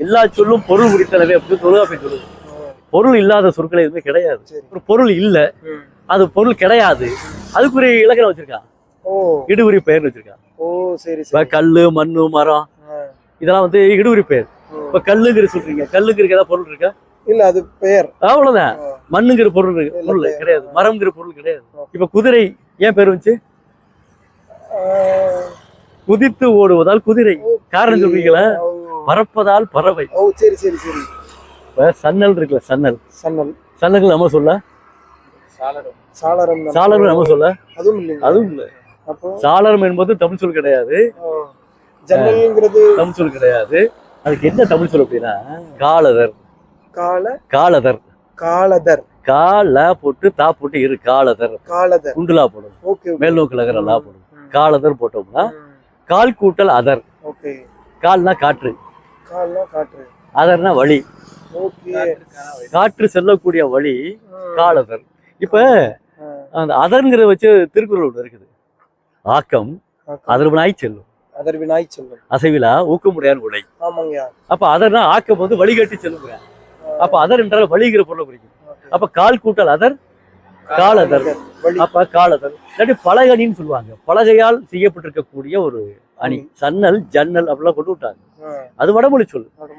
எல்லா சொல்லும் பொருள் குறித்தனவே அப்படின்னு தொழுகாப்பை சொல்லுது. பொருள் இல்லாத சொற்கள் எதுவுமே கிடையாது. ஒரு பொருள் இல்ல. அது பொருள் கிடையாது. அதுக்குரிய இலக்கணம் வச்சிருக்கான் இடுகுறி பெயர்னு வச்சிருக்கான் ஓ சரி இப்ப கல்லு மண்ணு மரம். இதெல்லாம் வந்து இடுகுறி பெயர். இப்ப கல்லுங்கிற சொல்றீங்க. கல்லுங்கிற ஏதாவது பொருள் இருக்கா? இல்ல அது பெயர். அவ்வளவுதான். மண்ணுங்கிற பொருள் இருக்கு. பொருள். கிடையாது. மரம்ங்கிற பொருள் கிடையாது. இப்ப குதிரை ஏன் பேர் வந்துச்சு? குதித்து ஓடுவதால் குதிரை. காரணம் சொல்றீங்களா. பறப்பதால் பறவை. ஓ சரி சரி சரி. இப்ப சன்னல் இருக்குல்ல சன்னல். சன்னல். சன்னல் நம்ம சொல்ல? சாளரம். சாளரம்? சாளரம் நம்ம சொல்ல? அதுவும் இல்லைங்க. அதுவும் இல்ல. அப்போ? சாளரம் என்பது தமிழ் சொல் கிடையாது. ஜன்னல்ங்கிறது தமிழ் சொல் கிடையாது. அதுக்கு என்ன தமிழ் சொல் அப்படின்னா காலதர். கால? காலதர். காலதர். கால போட்டு தா போட்டு இரு காலதர். காலதர். குண்டுலா போடும் ஓகே. மேல் நோக்கு லகரெல்லாம் போடும். காலதர் போட்டோம்னா. கால் கூட்டல் அதர். ஓகே. கால்னா காற்று. அதர்னா வழி காற்று செல்லக்கூடிய வழி. காலதர் இப்ப அந்த அதர்ங்கிறத வச்சு திருக்குறள் ஒன்று இருக்குது. ஆக்கம். அதர்வனாய் செல்லும். அதர் வினாய் செல்லும். அசைவிலா ஊக்கமுடையான் உடை. ஆமாங்கய்யா. அப்ப அதர்னா ஆக்கம் வந்து வழிகாட்டி செல்லுங்க அப்ப அதர் என்றால் வழிகிற பொருளை குறிக்கும். அப்ப கால் கூட்டல் அதர் காலதர். அப்ப காலதர். இல்லாட்டி பலகணின்னு சொல்லுவாங்க. பலகையால் செய்யப்பட்டிருக்கக்கூடிய ஒரு அணி. சன்னல் ஜன்னல் அப்படிலாம் கொண்டு விட்டாங்க. அது வடமொழி சொல். அது